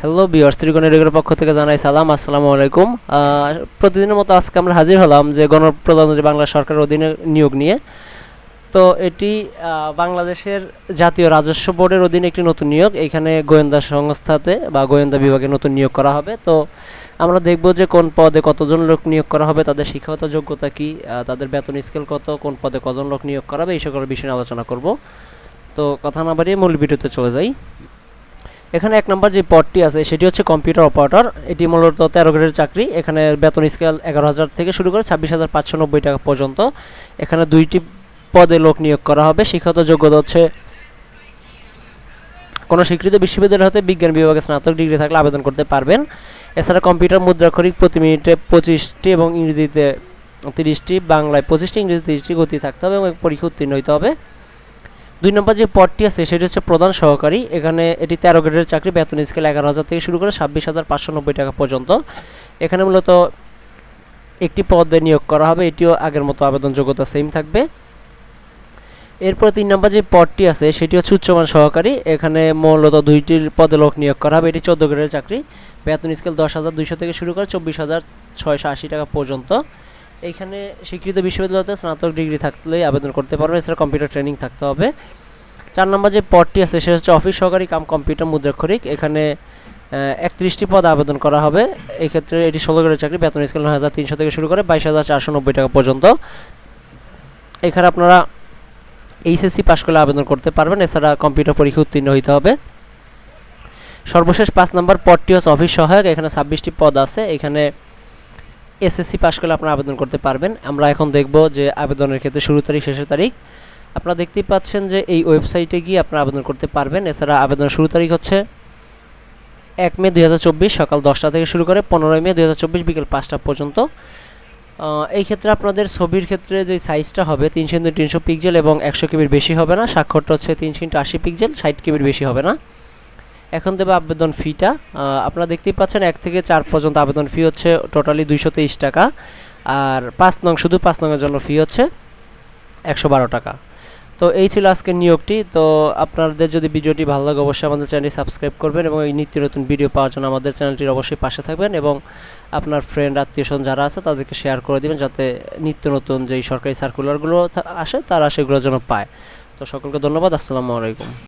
Hello বিয়ার্স ত্রিকোণের পক্ষ থেকে জানাই সালাম, আসসালামু আলাইকুম। প্রতিদিনের মতো আজকে আমরা হাজির হলাম যে গণপ্রজাতন্ত্রী বাংলা সরকারের অধীনে নিয়োগ নিয়ে। তো এটি বাংলাদেশের জাতীয় রাজস্ব বোর্ডের অধীনে একটি নতুন নিয়োগ। এখানে গোয়েন্দা সংস্থাতে বা গোয়েন্দা বিভাগে নতুন নিয়োগ করা হবে। তো আমরা দেখব যে কোন পদে কতজন লোক নিয়োগ করা হবে, তাদের শিক্ষাগত যোগ্যতা কি তাদের বেতন স্কেল কত, কোন পদে কজন লোক নিয়োগ করা হবে, এই সকল বিষয়ে আলোচনা করব। তো কথা না বাড়িয়ে মূল ভিডিওতে চলে যাই। এখানে এক নম্বর যে পদটি আছে, সেটি হচ্ছে কম্পিউটার অপারেটর এটি মূলত তেরো গ্রেডের চাকরি। এখানে বেতন স্কেল এগারো হাজার থেকে শুরু করে ছাব্বিশ হাজার পাঁচশো নব্বই টাকা পর্যন্ত। এখানে দুইটি পদে লোক নিয়োগ করা হবে। শিক্ষাগত যোগ্যতা হচ্ছে কোনো স্বীকৃত বিশ্ববিদ্যালয় হতে বিজ্ঞান বিভাগে স্নাতক ডিগ্রি থাকলে আবেদন করতে পারবেন। এছাড়া কম্পিউটার মুদ্রাক্ষরিক প্রতি মিনিটে পঁচিশটি এবং ইংরেজিতে তিরিশটি, বাংলায় পঁচিশটি ইংরেজি তিরিশটি গতি থাকতে হবে এবং পরীক্ষা উত্তীর্ণ হতে হবে। দুই নম্বর যে পদটি আছে, সেটি হচ্ছে প্রধান সহকারী। এখানে এটি তেরো গ্রেডের চাকরি, বেতন স্কেল এগারো হাজার থেকে শুরু করে ছাব্বিশ হাজার পাঁচশো নব্বই টাকা পর্যন্ত। এখানে মূলত একটি পদে নিয়োগ করা হবে, এটিও আগের মতো আবেদন যোগ্যতা সেম থাকবে। এরপর তিন নম্বর যে পদটি আছে, সেটি হচ্ছে উচ্চমান সহকারী। এখানে মূলত দুইটির পদে লোক নিয়োগ করা হবে, এটি চোদ্দ গ্রেডের চাকরি। বেতন স্কেল দশ হাজার দুইশো থেকে শুরু করে চব্বিশ হাজার ছয়শো আশি টাকা পর্যন্ত। এইখানে স্বীকৃত বিশ্ববিদ্যালয়তে স্নাতক ডিগ্রি থাকলেই আবেদন করতে পারবে। এছাড়া কম্পিউটার ট্রেনিং থাকতে হবে। চার নম্বর যে পদটি আছে, সেটা হচ্ছে অফিস সহকারী কাম কম্পিউটার মুদ্রাক্ষরিক এখানে একত্রিশটি পদ আবেদন করা হবে। এই ক্ষেত্রে এটি ষোলো গ্রেডের চাকরি, বেতন স্কেল নয় হাজার তিনশো থেকে শুরু করে বাইশ হাজার চারশো নব্বই টাকা পর্যন্ত। এখানে আপনারা এইচএসসি পাশ করলে আবেদন করতে পারবেন। এছাড়া কম্পিউটার পরীক্ষা উত্তীর্ণ হইতে হবে। সর্বশেষ পাঁচ নম্বর পদটি হচ্ছে অফিস সহায়ক। এখানে ছাব্বিশটি পদ আছে। এখানে এসএসসি পাশ করলে আপনারা আবেদন করতে পারবেন। আমরা এখন দেখব যে আবেদনের ক্ষেত্রে শুরু তারিখ, শেষের তারিখ। আপনারা দেখতেই পাচ্ছেন যে এই ওয়েবসাইটে গিয়ে আপনারা আবেদন করতে পারবেন। এছাড়া আবেদনের শুরু তারিখ হচ্ছে এক মে দু হাজার চব্বিশ সকাল দশটা থেকে শুরু করে পনেরোই মে দু হাজার চব্বিশ বিকেল পাঁচটা পর্যন্ত। এই ক্ষেত্রে আপনাদের ছবির ক্ষেত্রে যে সাইজটা হবে তিনশো ইন্টু তিনশো পিক্সেল এবং একশো কেবির বেশি হবে না। স্বাক্ষরটা হচ্ছে তিনশো ইন্টু আশি পিক্সেল, ষাট কেবির বেশি হবে না। এখন দেবে আবেদন ফিটা। আপনারা দেখতেই পাচ্ছেন, এক থেকে চার পর্যন্ত আবেদন ফি হচ্ছে টোটালি দুইশো তেইশ টাকা। আর পাঁচ নং, শুধু পাঁচ নংয়ের জন্য ফি হচ্ছে একশো বারো টাকা। তো এই ছিল আজকের নিয়োগটি। তো আপনাদের যদি ভিডিওটি ভালো লাগে, অবশ্যই আমাদের চ্যানেলটি সাবস্ক্রাইব করবেন এবং এই নিত্য নতুন ভিডিও পাওয়ার জন্য আমাদের চ্যানেলটির অবশ্যই পাশে থাকবেন এবং আপনার ফ্রেন্ড আত্মীয়স্বজন যারা আছে, তাদেরকে শেয়ার করে দিবেন যাতে নিত্য নতুন যেই সরকারি সার্কুলারগুলো আসে, তারা সেগুলোর জন্য পায়। তো সকলকে ধন্যবাদ, আসসালামু আলাইকুম।